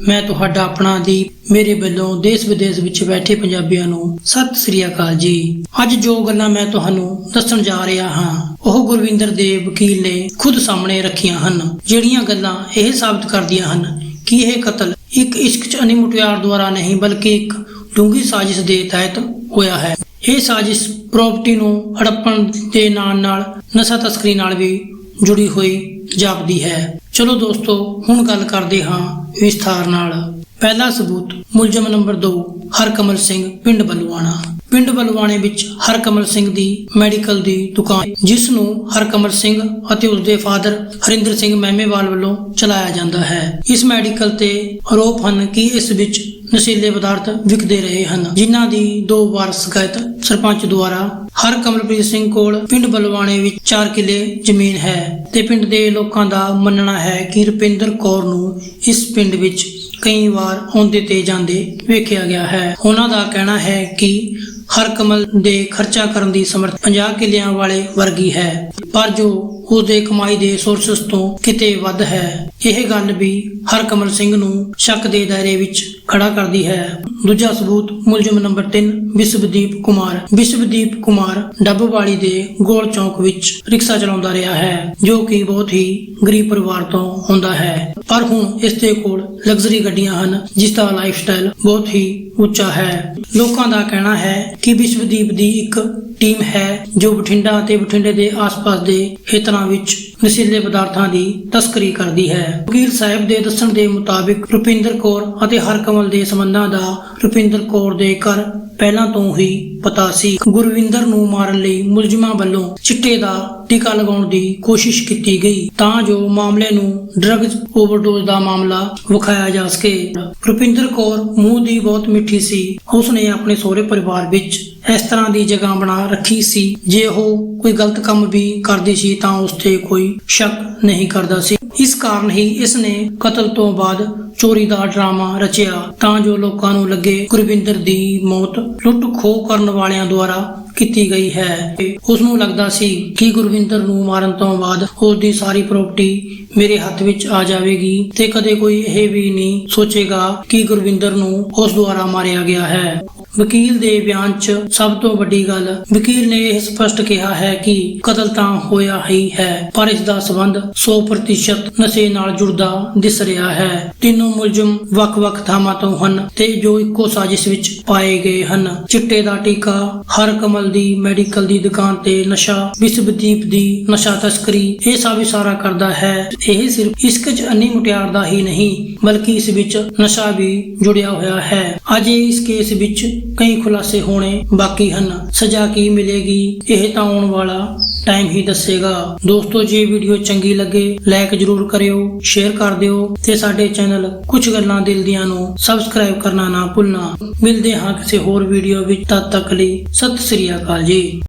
ਮੈਂ ਤੁਹਾਡਾ ਆਪਣਾ ਦੀਪ ਮੇਰੇ ਵੱਲੋਂ ਦੇਸ਼ ਵਿਦੇਸ਼ ਵਿੱਚ ਬੈਠੇ ਪੰਜਾਬੀਆਂ ਨੂੰ ਸਤਿ ਸ੍ਰੀ ਅਕਾਲ ਜੀ। ਅੱਜ ਜੋ ਗੱਲਾਂ ਮੈਂ ਤੁਹਾਨੂੰ ਦੱਸਣ ਜਾ ਰਿਹਾ ਹਾਂ, ਉਹ ਗੁਰਵਿੰਦਰ ਦੇ ਵਕੀਲ ਨੇ ਖੁਦ ਸਾਹਮਣੇ ਰੱਖੀਆਂ ਹਨ, ਜਿਹੜੀਆਂ ਗੱਲਾਂ ਇਹ ਸਾਬਤ ਕਰਦੀਆਂ ਹਨ ਕਿ ਇਹ ਕਤਲ ਇੱਕ ਇਸ਼ਕ ਚ ਅਨੀ ਦੁਆਰਾ ਨਹੀਂ ਬਲਕਿ ਇੱਕ ਡੂੰਗੀ ਸਾਜ਼ਿਸ਼ ਦੇ ਤਹਿਤ ਹੋਇਆ ਹੈ। ਇਹ ਸਾਜ਼ਿਸ਼ ਪ੍ਰਾਪਰਟੀ ਨੂੰ ਹੜੱਪਣ ਦੇ ਨਾਲ ਨਾਲ ਨਸ਼ਾ ਤਸਕਰੀ ਨਾਲ ਵੀ ਜੁੜੀ ਹੋਈ ਜਾਪਦੀ ਹੈ। ਚਲੋ ਦੋਸਤੋ, ਹੁਣ ਗੱਲ ਕਰਦੇ ਹਾਂ ਵਿਸਥਾਰ ਨਾਲ। ਪਹਿਲਾ ਸਬੂਤ ਮੁਲਜ਼ਮ ਨੰਬਰ 2 ਹਰਕਮਲ ਸਿੰਘ, ਪਿੰਡ ਬਲਵਾਣਾ। ਪਿੰਡ ਬਲਵਾਣੇ ਵਿੱਚ ਹਰਕਮਲ ਸਿੰਘ ਦੀ ਮੈਡੀਕਲ ਦੀ ਦੁਕਾਨ ਜਿਸ ਨੂੰ ਹਰਕਮਲ ਸਿੰਘ ਅਤੇ ਉਸਦੇ ਫਾਦਰ ਹਰਿੰਦਰ ਸਿੰਘ ਮਹਿਮੇਵਾਲ ਵੱਲੋਂ ਚਲਾਇਆ ਜਾਂਦਾ ਹੈ। ਇਸ ਮੈਡੀਕਲ ਤੇ ਆਰੋਪ ਹਨ ਕਿ ਇਸ ਵਿੱਚ ਨਸ਼ੀਲੇ ਪਦਾਰਥ ਵਿਕਦੇ ਰਹੇ ਹਨ, ਜਿਨ੍ਹਾਂ ਦੀ ਦੋ ਵਾਰ ਸ਼ਿਕਾਇਤ ਸਰਪੰਚ ਦੁਆਰਾ ਹਰ ਕਮਲਪ੍ਰੀਤ ਸਿੰਘ ਕੋਲ ਪਿੰਡ ਬਲਵਾਣੇ ਵਿੱਚ 4 ਕਿੱਲੇ ਜ਼ਮੀਨ ਹੈ ਤੇ ਪਿੰਡ ਦੇ ਲੋਕਾਂ ਦਾ ਮੰਨਣਾ ਹੈ ਕਿ ਰੁਪਿੰਦਰ ਕੌਰ ਨੂੰ ਇਸ ਪਿੰਡ ਵਿੱਚ ਕਈ ਵਾਰ ਆਉਂਦੇ ਤੇ ਜਾਂਦੇ ਵੇਖਿਆ ਗਿਆ ਹੈ। ਉਹਨਾਂ ਦਾ ਕਹਿਣਾ ਹੈ ਕਿ ਹਰ ਕਮਲ ਦੇ ਖਰਚਾ ਕਰਨ ਦੀ ਸਮਰੱਥ 50 ਕਿੱਲਿਆਂ ਵਾਲੇ ਵਰਗੀ ਹੈ, ਪਰ ਜੋ ਉਸ ਦੇ ਕਮਾਈ ਦੇ ਸੋਰਸਸ ਤੋਂ ਕਿਤੇ ਵੱਧ ਹੈ। ਇਹ ਗੱਲ ਵੀ ਹਰਕਮਲ ਸਿੰਘ ਨੂੰ ਸ਼ੱਕ ਦੇ ਦਾਇਰੇ ਵਿੱਚ ਖੜਾ ਕਰਦੀ ਹੈ। ਦੂਜਾ ਸਬੂਤ ਮੁਲਜ਼ਮ ਨੰਬਰ 3 ਵਿਸ਼ਵਦੀਪ ਕੁਮਾਰ। ਵਿਸ਼ਵਦੀਪ ਕੁਮਾਰ ਡੱਬਵਾਲੀ ਦੇ ਗੋਲ ਚੌਂਕ ਵਿੱਚ ਰਿਕਸ਼ਾ ਚਲਾਉਂਦਾ ਰਿਹਾ ਹੈ, ਜੋ ਕਿ ਬਹੁਤ ਹੀ ਗਰੀਬ ਪਰਿਵਾਰ ਤੋਂ ਹੁੰਦਾ ਹੈ। ਪਰ ਹੁਣ ਇਸ ਦੇ ਕੋਲ ਲਗਜ਼ਰੀ ਗੱਡੀਆਂ ਹਨ, ਜਿਸ ਦਾ ਲਾਈਫਸਟਾਈਲ ਬਹੁਤ ਹੀ ਉੱਚਾ ਹੈ। ਲੋਕਾਂ ਦਾ ਕਹਿਣਾ ਹੈ ਕਿ ਵਿਸ਼ਵਦੀਪ ਦੀ ਇੱਕ ਟੀਮ ਹੈ, ਜੋ ਬਠਿੰਡਾ ਅਤੇ ਬਠਿੰਡੇ ਦੇ ਆਸ-ਪਾਸ ਦੇ ਖੇਤਰਾਂ ਵਿੱਚ ਨਸ਼ੀਲੇ ਪਦਾਰਥਾਂ ਦੀ ਤਸਕਰੀ ਕਰਦੀ ਹੈ। ਵਕੀਲ ਸਾਹਿਬ ਦੇ ਦੱਸਣ ਦੇ ਮੁਤਾਬਿਕ ਰੁਪਿੰਦਰ ਕੌਰ ਅਤੇ ਹਰਕਮਲ ਦੇ ਸੰਬੰਧਾਂ ਦਾ ਰੁਪਿੰਦਰ ਕੌਰ ਦੇ ਘਰ ਪਹਿਲਾਂ ਤੋਂ ਹੀ ਪਤਾ ਸੀ। ਗੁਰਵਿੰਦਰ ਨੂੰ ਮਾਰਨ ਲਈ ਮੁਲਜ਼ਮਾਂ ਵੱਲੋਂ ਚਿੱਟੇ ਦਾ ਟੀਕਾ ਲਗਾਉਣ ਦੀ ਕੋਸ਼ਿਸ਼ ਕੀਤੀ ਗਈ। ਤਾਂ ਜੋ ਮਾਮਲੇ ਨੂੰ ਡਰੱਗਸ ਓਵਰਡੋਜ਼ ਦਾ ਮਾਮਲਾ ਵਿਖਾਇਆ ਜਾ ਸਕੇ। ਰੁਪਿੰਦਰ ਕੌਰ ਮੂੰਹ ਦੀ ਬਹੁਤ ਮਿੱਠੀ ਸੀ। ਉਸਨੇ ਆਪਣੇ ਸਹੁਰੇ ਪਰਿਵਾਰ ਵਿੱਚ ਇਸ ਤਰ੍ਹਾਂ ਦੀ ਜਗ੍ਹਾ ਬਣਾ ਰੱਖੀ ਸੀ। ਜੇ ਉਹ ਕੋਈ ਗਲਤ ਕੰਮ ਵੀ ਕਰਦੀ ਸੀ, ਤਾਂ ਉਸ ਤੇ ਕੋਈ ਸ਼ੱਕ ਨਹੀਂ ਕਰਦਾ ਸੀ। ਇਸ ਕਾਰਨ ਹੀ ਇਸ ਨੇ ਕਤਲ ਤੋਂ ਬਾਅਦ ਚੋਰੀ ਦਾ ਡਰਾਮਾ ਰਚਿਆ। ਤਾਂ ਜੋ ਲੋਕਾਂ ਨੂੰ ਲੱਗੇ ਗੁਰਵਿੰਦਰ ਦੀ ਮੌਤ ਲੁੱਟ ਖੋਹ ਕਰਨ ਵਾਲਿਆਂ ਦੁਆਰਾ ਕੀਤੀ ਗਈ ਹੈ। ਉਸ ਨੂੰ ਲੱਗਦਾ ਸੀ ਕਿ ਗੁਰਵਿੰਦਰ ਨੂੰ ਮਾਰਨ ਤੋਂ ਬਾਅਦ ਉਸ ਦੀ ਸਾਰੀ ਪ੍ਰਾਪਰਟੀ ਮੇਰੇ ਹੱਥ ਵਿੱਚ ਆ ਜਾਵੇਗੀ ਤੇ ਕਦੇ ਕੋਈ ਇਹ ਵੀ ਨਹੀਂ ਸੋਚੇਗਾ ਕਿ ਗੁਰਵਿੰਦਰ ਨੂੰ ਉਸ ਦੁਆਰਾ ਮਾਰਿਆ ਗਿਆ ਹੈ। ਵਕੀਲ ਦੇ ਬਿਆਨ 'ਚ ਸਭ ਤੋਂ ਵੱਡੀ ਗੱਲ ਵਕੀਲ ਨੇ ਇਹ ਸਪਸ਼ਟ ਕਿਹਾ ਹੈ ਕਿ ਕਤਲ ਤਾਂ ਹੋਇਆ ਹੀ ਹੈ, ਪਰ ਇਸ ਦਾ ਸਬੰਧ 100% ਨਸ਼ੇ ਨਾਲ ਜੁੜਦਾ ਦਿਸ ਰਿਹਾ ਹੈ। ਤਿੰਨੋਂ ਮੁਲਜ਼ਮ ਵੱਖ-ਵੱਖ ਥਾਵਾਂ ਤੋਂ ਹਨ ਤੇ ਜੋ ਇੱਕੋ ਸਾਜ਼ਿਸ਼ ਵਿੱਚ ਪਾਏ ਗਏ ਹਨ। ਚਿੱਟੇ ਦਾ ਟੀਕਾ, ਹਰ ਕਮਲ ਦੀ ਮੈਡੀਕਲ ਦੀ ਦੁਕਾਨ ਤੇ ਨਸ਼ਾ ਵਿਸ਼ਵਦੀਪ ਦੀ ਨਸ਼ਾ ਤਸਕਰੀ, ਇਹ ਸਭ ਇਸ਼ਾਰਾ ਕਰਦਾ ਹੈ। ਇਹ ਸਿਰਫ ਇਸ਼ਕ 'ਚ ਅੰਨੀ ਮੁਟਿਆਰ ਦਾ ਹੀ ਨਹੀਂ ਬਲਕਿ ਇਸ ਵਿੱਚ ਨਸ਼ਾ ਵੀ ਜੁੜਿਆ ਹੋਇਆ ਹੈ। ਅਜੇ ਇਸ ਕੇਸ ਵਿੱਚ ਕਈ ਖੁਲਾਸੇ ਹੋਣੇ ਬਾਕੀ ਹਨ। ਸਜ਼ਾ ਕੀ ਮਿਲੇਗੀ, ਇਹ ਤਾਂ ਆਉਣ ਵਾਲਾ ਟਾਈਮ ਹੀ ਦੱਸੇਗਾ। ਦੋਸਤੋ, ਜੇ ਵੀਡੀਓ ਚੰਗੀ ਲੱਗੇ ਲਾਈਕ ਜਰੂਰ ਕਰਿਓ ਸ਼ੇਅਰ ਕਰ ਦਿਓ ਤੇ ਸਾਡੇ ਚੈਨਲ ਕੁਝ ਗੱਲਾਂ ਦਿਲ ਦੀਆਂ ਨੂੰ ਸਬਸਕ੍ਰਾਈਬ ਕਰਨਾ ਨਾ ਭੁੱਲਣਾ। ਮਿਲਦੇ ਹਾਂ ਕਿਸੇ ਹੋਰ ਵੀਡੀਓ ਵਿੱਚ। ਤਦ ਤੱਕ ਲਈ ਸਤਿ ਸ੍ਰੀ ਅਕਾਲ ਜੀ।